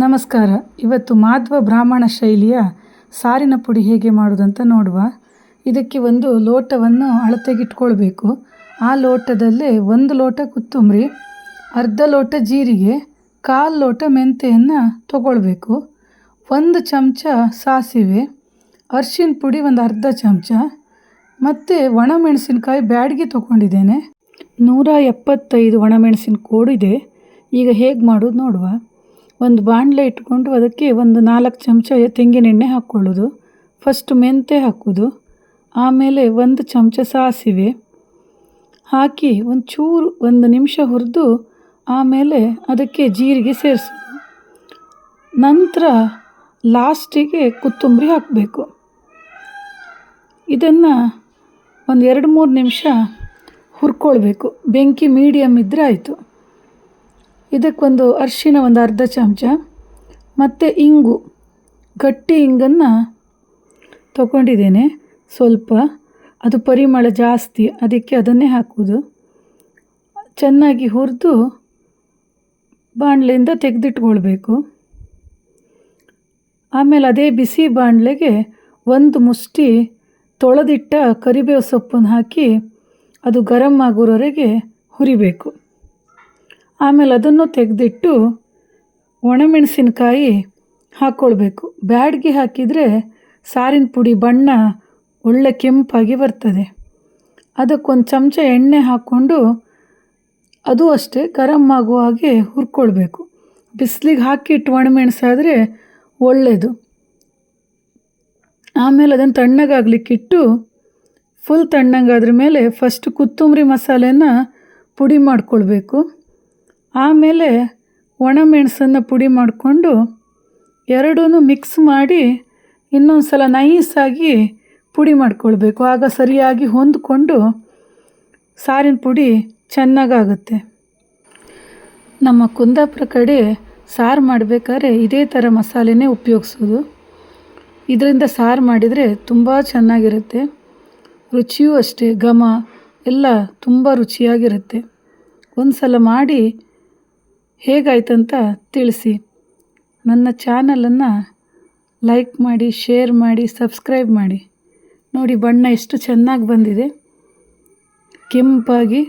ನಮಸ್ಕಾರ. ಇವತ್ತು ಮಾಧ್ವ ಬ್ರಾಹ್ಮಣ ಶೈಲಿಯ ಸಾರಿನ ಪುಡಿ ಹೇಗೆ ಮಾಡೋದಂತ ನೋಡುವ. ಇದಕ್ಕೆ ಒಂದು ಲೋಟವನ್ನು ಅಳತೆಗಿಟ್ಕೊಳ್ಬೇಕು. ಆ ಲೋಟದಲ್ಲೇ ಒಂದು ಲೋಟ ಕೊತ್ತಂಬರಿ, ಅರ್ಧ ಲೋಟ ಜೀರಿಗೆ, ಕಾಲು ಲೋಟ ಮೆಂತೆಯನ್ನು ತಗೊಳ್ಬೇಕು. ಒಂದು ಚಮಚ ಸಾಸಿವೆ, ಅರ್ಶಿನ ಪುಡಿ ಒಂದು ಅರ್ಧ ಚಮಚ, ಮತ್ತು ಒಣಮೆಣಸಿನ್ಕಾಯಿ ಬ್ಯಾಡಿಗೆ ತೊಗೊಂಡಿದ್ದೇನೆ. ನೂರ ಎಪ್ಪತ್ತೈದು ಒಣಮೆಣಸಿನ ಕೋಡಿದೆ. ಈಗ ಹೇಗೆ ಮಾಡೋದು ನೋಡುವ. ಒಂದು ಬಾಣಲೆ ಇಟ್ಕೊಂಡು ಅದಕ್ಕೆ ಒಂದು ನಾಲ್ಕು ಚಮಚ ತೆಂಗಿನೆಣ್ಣೆ ಹಾಕ್ಕೊಳ್ಳೋದು. ಫಸ್ಟ್ ಮೆಂತೆ ಹಾಕೋದು. ಆಮೇಲೆ ಒಂದು ಚಮಚ ಸಾಸಿವೆ. ಹಾಕಿ ಒಂದು ಚೂರು, ಒಂದು ನಿಮಿಷ ಹುರಿದು ಆಮೇಲೆ ಅದಕ್ಕೆ ಜೀರಿಗೆ ಸೇರಿಸೋದು. ನಂತರ ಲಾಸ್ಟಿಗೆ ಕೊತ್ತಂಬರಿ ಹಾಕಬೇಕು. ಇದನ್ನು ಒಂದು ಎರಡು ಮೂರು ನಿಮಿಷ ಹುರ್ಕೊಳ್ಬೇಕು. ಬೆಂಕಿ ಮೀಡಿಯಮ್ ಇದ್ದರೆ ಆಯಿತು. ಇದಕ್ಕೊಂದು ಅರಿಶಿಣ ಒಂದು ಅರ್ಧ ಚಮಚ, ಮತ್ತು ಇಂಗು, ಗಟ್ಟಿ ಇಂಗನ್ನು ತಗೊಂಡಿದ್ದೇನೆ. ಸ್ವಲ್ಪ, ಅದು ಪರಿಮಳ ಜಾಸ್ತಿ, ಅದಕ್ಕೆ ಅದನ್ನೇ ಹಾಕೋದು ಚೆನ್ನಾಗಿ ಹುರಿದು ಬಾಣಲೆಯಿಂದ ತೆಗೆದಿಟ್ಕೊಳ್ಬೇಕು. ಆಮೇಲೆ ಅದೇ ಬಿಸಿ ಬಾಣಲೆಗೆ ಒಂದು ಮುಷ್ಟಿ ತೊಳೆದಿಟ್ಟ ಕರಿಬೇವು ಸೊಪ್ಪನ್ನು ಹಾಕಿ ಅದು ಗರಂ ಆಗೋರೋವರೆಗೆ ಹುರಿಬೇಕು. ಆಮೇಲೆ ಅದನ್ನು ತೆಗೆದಿಟ್ಟು ಒಣಮೆಣಸಿನಕಾಯಿ ಹಾಕ್ಕೊಳ್ಬೇಕು ಬ್ಯಾಡ್ಗೆ ಹಾಕಿದರೆ ಸಾರಿನ ಪುಡಿ, ಬಣ್ಣ, ಒಳ್ಳೆ ಕೆಂಪಾಗಿ ಬರ್ತದೆ. ಅದಕ್ಕೊಂದು ಚಮಚ ಎಣ್ಣೆ ಹಾಕ್ಕೊಂಡು ಅದು ಅಷ್ಟೇ ಗರಂ ಆಗುವ ಹಾಗೆ ಹುರ್ಕೊಳ್ಬೇಕು. ಬಿಸಿಲಿಗೆ ಹಾಕಿಟ್ಟು ಒಣಮೆಣಸಾದರೆ ಒಳ್ಳೆಯದು ಆಮೇಲೆ ಅದನ್ನು ತಣ್ಣಗಾಗಲಿಕ್ಕಿಟ್ಟು ಫುಲ್ ತಣ್ಣಗಾದ್ರ ಮೇಲೆ ಫಸ್ಟ್ ಕೊತ್ತಂಬರಿ ಮಸಾಲೆನ ಪುಡಿ ಮಾಡಿಕೊಳ್ಬೇಕು. ಆಮೇಲೆ ಒಣಮೆಣಸನ್ನು ಪುಡಿ ಮಾಡಿಕೊಂಡು ಎರಡೂ ಮಿಕ್ಸ್ ಮಾಡಿ ಇನ್ನೊಂದು ಸಲ ನೈಸಾಗಿ ಪುಡಿ ಮಾಡಿಕೊಳ್ಬೇಕು. ಆಗ ಸರಿಯಾಗಿ ಹೊಂದಿಕೊಂಡು ಸಾರಿನ ಪುಡಿ ಚೆನ್ನಾಗಾಗುತ್ತೆ. ನಮ್ಮ ಕುಂದಾಪುರ ಕಡೆ ಸಾರು ಮಾಡಬೇಕಾದ್ರೆ ಇದೇ ಥರ ಮಸಾಲೆನೇ ಉಪಯೋಗಿಸೋದು. ಇದರಿಂದ ಸಾರು ಮಾಡಿದರೆ ತುಂಬ ಚೆನ್ನಾಗಿರುತ್ತೆ. ರುಚಿಯೂ ಅಷ್ಟೇ, ಘಮ ಎಲ್ಲ ತುಂಬ ರುಚಿಯಾಗಿರುತ್ತೆ. ಒಂದು ಸಲ ಮಾಡಿ ಹೇಗಾಯ್ತಂತ ತಿಳಿಸಿ. ನನ್ನ ಚಾನಲನ್ನು ಲೈಕ್ ಮಾಡಿ, ಶೇರ್ ಮಾಡಿ, ಸಬ್ಸ್ಕ್ರೈಬ್ ಮಾಡಿ. ನೋಡಿ, ಬಣ್ಣ ಎಷ್ಟು ಚೆನ್ನಾಗಿ ಬಂದಿದೆ. ಕೆಂಪಾಗಿ.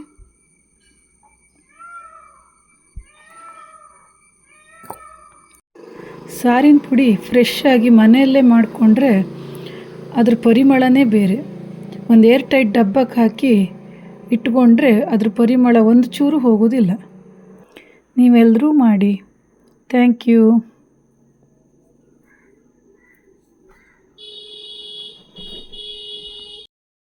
ಸಾರಿನ ಪುಡಿ ಫ್ರೆಶ್ ಆಗಿ ಮನೆಯಲ್ಲೇ ಮಾಡಿಕೊಂಡ್ರೆ ಅದ್ರ ಪರಿಮಳನೇ ಬೇರೆ. ಒಂದು ಏರ್ ಟೈಟ್ ಡಬ್ಬಕ್ಕೆ ಹಾಕಿ ಇಟ್ಕೊಂಡ್ರೆ ಅದ್ರ ಪರಿಮಳ ಒಂದು ಚೂರು ಹೋಗೋದಿಲ್ಲ. ನೀವೆಲ್ಲರೂ ಮಾಡಿ. Thank you.